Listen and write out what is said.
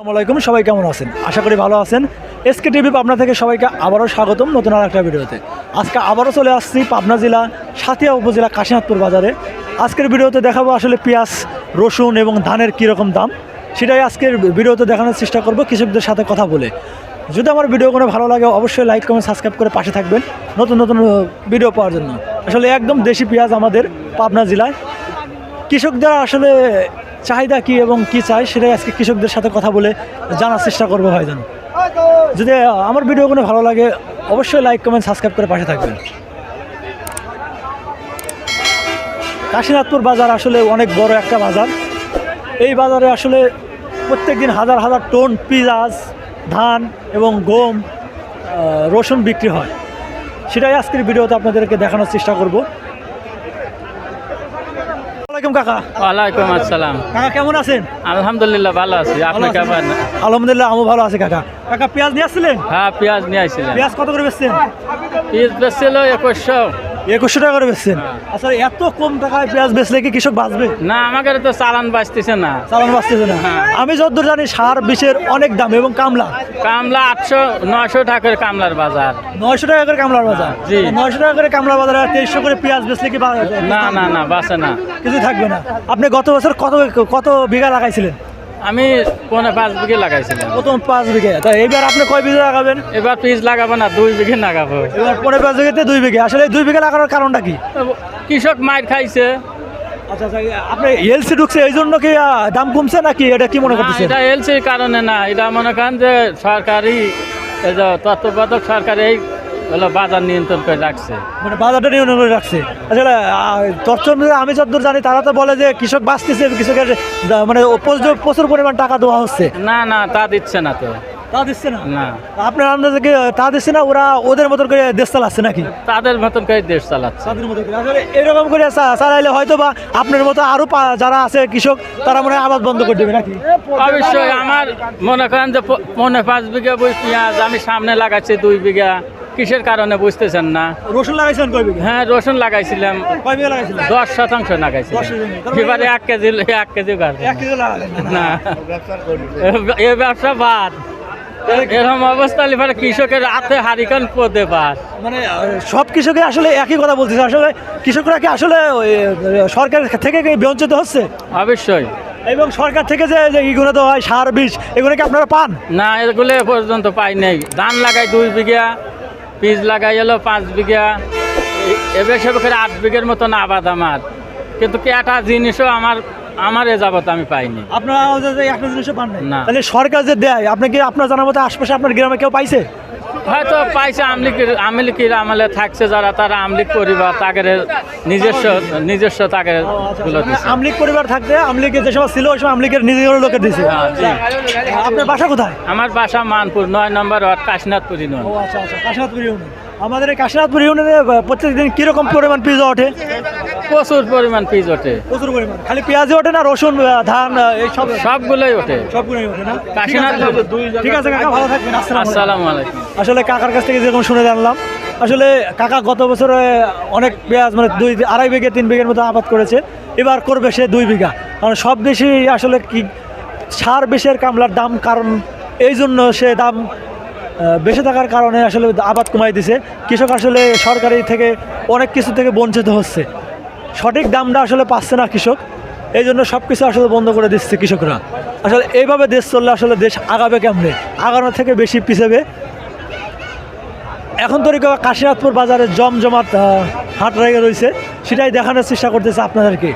আসসালামু আলাইকুম, সবাই কেমন আছেন? আশা করি ভালো আছেন। এসকে টিভি পাবনা থেকে সবাইকে আবারও স্বাগতম নতুন আর একটা ভিডিওতে। আজকে আবারও চলে আসছি পাবনা জেলা সাতিয়া উপজেলা কাশীনাথপুর বাজারে। আজকের ভিডিওতে দেখাবো আসলে পেঁয়াজ, রসুন এবং ধানের কীরকম দাম। সেটাই আজকের ভিডিওতে দেখানোর চেষ্টা করব, কৃষকদের সাথে কথা বলে। যদি আমার ভিডিও কোনো ভালো লাগে, অবশ্যই লাইক, কমেন্ট, সাবস্ক্রাইব করে পাশে থাকবেন নতুন নতুন ভিডিও পাওয়ার জন্য। আসলে একদম দেশি পেঁয়াজ আমাদের পাবনা জেলায়। কৃষকদের আসলে চাহিদা কি এবং কি চাই সেটাই আজকে কৃষকদের সাথে কথা বলে জানার চেষ্টা করব ভাইজান। যদি আমার ভিডিওগুলো ভালো লাগে, অবশ্যই লাইক কমেন্ট সাবস্ক্রাইব করে পাশে থাকবেন। কাশীনাথপুর বাজার আসলে অনেক বড় একটা বাজার। এই বাজারে আসলে প্রত্যেক দিন হাজার হাজার টন পিঁয়াজ, ধান এবং গম রসুন বিক্রি হয়। সেটাই আজকের ভিডিওতে আপনাদেরকে দেখানোর চেষ্টা করব। ওয়ালাইকুম কাকা। ওয়ালাইকুম আসসালাম। কাকা কেমন আছেন? আলহামদুলিল্লাহ ভালো আছি। আপনি? কেমন? আলহামদুলিল্লাহ আমি ভালো আছি কাকা। কাকা পেঁয়াজ নিয়ে আসছিলেন? হ্যাঁ পেঁয়াজ নিয়ে আসছিলেন পেঁয়াজ কত করে বেচছেন? পেঁয়াজ বেচছিল একুশশো। একুশশো টাকা করে বেচছেন। আচ্ছা এত কম টাকায় পেঁয়াজ বেচলে কি কৃষক বাঁচবে? না আমাকে তো চালান বাঁচতেছে না। চালান বাঁচতেছে না। হ্যাঁ। আমি যতদূর জানি সার বিষের অনেক দাম এবং কামলা। কামলা আটশো নয়শো টাকার কামলার বাজার। নয়শো টাকা করে কামলার বাজার। জি। নয়শো টাকা করে কামলার বাজার আর তেইশশো করে পেঁয়াজ বেচলে কি না না না বাঁচে না। কিছু থাকবে না। আপনি গত বছর কত কত বিঘা লাগাইছিলেন? আমি পনেরো পাঁচ বিঘে লাগাইছিলাম। প্রথম পাঁচ বিঘে। তা এইবার আপনি কয় বিঘা লাগাবেন? এবার পিস লাগাবো না দুই বিঘে লাগাবো। এবার পনেরো পাঁচ বিঘেতে দুই বিঘে। আসলে দুই বিঘা লাগানোর কারণটা কি? কৃষক মাইর খাইছে। আচ্ছা আচ্ছা আপনি এলসি ঢুকছে এই জন্য কি আহ, দাম কমছে নাকি? এটা কি মনে না, এটা এলসির কারণে না এটা মনে করেন যে সরকারি এই যে তত্ত্বাবধায়ক সরকার এই হলো বাজার নিয়ন্ত্রণ করে রাখছে। মানে বাজারটা নিয়ন্ত্রণ করে রাখছে। আসলে তথ্য আমি যতদূর জানি তারা তো বলে যে কৃষক বাঁচতেছে কৃষকের মানে প্রচুর পরিমাণ টাকা দেওয়া হচ্ছে। না না তা দিচ্ছে না তো। তা দিচ্ছে না? না। আপনার আন্দাজে কি তা দিচ্ছে না ওরা ওদের মতন করে দেশ চালাচ্ছে নাকি? তাদের মতন করে দেশ চালাচ্ছে। তাদের মতো করে। আসলে এরকম করে চালাইলে হয়তো বা আপনার মতো আরও যারা আছে কৃষক তারা মনে হয় আবাদ বন্ধ করে দেবে নাকি? অবশ্যই আমার মনে করেন যে পৌনে পাঁচ বিঘা বই পেঁয়াজ আমি সামনে লাগাচ্ছি দুই বিঘা। কিসের কারণে বুঝতেছেন না? রসুন লাগাইছেন কয় বিঘা? হ্যাঁ রসুন লাগাইছিলাম। কয় বিঘা লাগাইছিলেন? দশ শতাংশ লাগাইছিলাম। মানে এবারে এক কেজি এক কেজি এক কেজি না। এ ব্যবসা বাদ। এরকম অবস্থা পরে কৃষকের হাতে হারিকেন পদে পার মানে সব কৃষকের আসলে একই কথা বলতেছে। আসলে কৃষকরা কি আসলে সরকার থেকে বঞ্চিত হচ্ছে? অবশ্যই। এবং সরকার থেকে যে ইগুলো তো হয় সার বীজ এগুলো কি আপনারা পান? না এগুলো পর্যন্ত পাই নাই। ধান লাগাই দুই বিঘা বীজ লাগাই এলো পাঁচ বিঘা। এবার সব করে আট বিঘের মতন আবাদ আমার। কিন্তু একটা জিনিসও আমার আমার এ যাবত আমি পাইনি। আপনারা একটা জিনিসও পান না। তাহলে সরকার যে দেয় আপনি কি আপনার জানার মতো আশপাশে আপনার গ্রামে কেউ পাইছে? হয়তো পাইছে আমলিকের আমলিকির আমলে থাকছে যারা তারা আমলিক পরিবার তাকে নিজস্ব নিজস্ব তাকে দিছে। আমলিক পরিবার থাকতে আমলিকে যে সময় ছিল ওই সময় আমলিকের নিজের লোকের দিছে। হ্যাঁ, আপনার বাসা কোথায়? আমার বাসা মানপুর নয় নম্বর ওয়ার্ড কাশীনাথপুর ইউনিয়ন। আচ্ছা আচ্ছা কাশীনাথপুর ইউনিয়ন। আমাদের এই কাশীনাথপুর ইউনিয়নে প্রত্যেকদিন কীরকম পরিমাণ পিজা ওঠে? প্রচুর পরিমাণ পিস ওঠে। প্রচুর পরিমাণ। খালি পেঁয়াজে ওঠে না রসুন ধান এই সব? সবগুলোই ওঠে। সবগুলোই ওঠে না? কাশীনাথপুর ঠিক আছে কাকা ভালো থাকবেন আসসালামু আলাইকুম। আসলে কাকার কাছ থেকে যেরকম শুনে জানলাম আসলে কাকা গত বছরে অনেক পেঁয়াজ মানে দুই আড়াই বিঘে তিন বিঘের মতো আবাদ করেছে এবার করবে সে দুই বিঘা। কারণ সব বেশি আসলে কি সার বেশের কামলার দাম কারণ এই জন্য সে দাম বেশি থাকার কারণে আসলে আবাদ কমাই দিছে। কৃষক আসলে সরকারি থেকে অনেক কিছু থেকে বঞ্চিত হচ্ছে। সঠিক দামটা আসলে পাচ্ছে না কৃষক। এই জন্য সব কিছু আসলে বন্ধ করে দিচ্ছে কৃষকরা। আসলে এইভাবে দেশ চললে আসলে দেশ আগাবে কেমনে? আগানোর থেকে বেশি পিছাবে। এখন তৈরি কাশীনাথপুর বাজারে জমজমাট হাট রেগে রয়েছে। সেটাই দেখানোর চেষ্টা করতেছে আপনাদেরকে।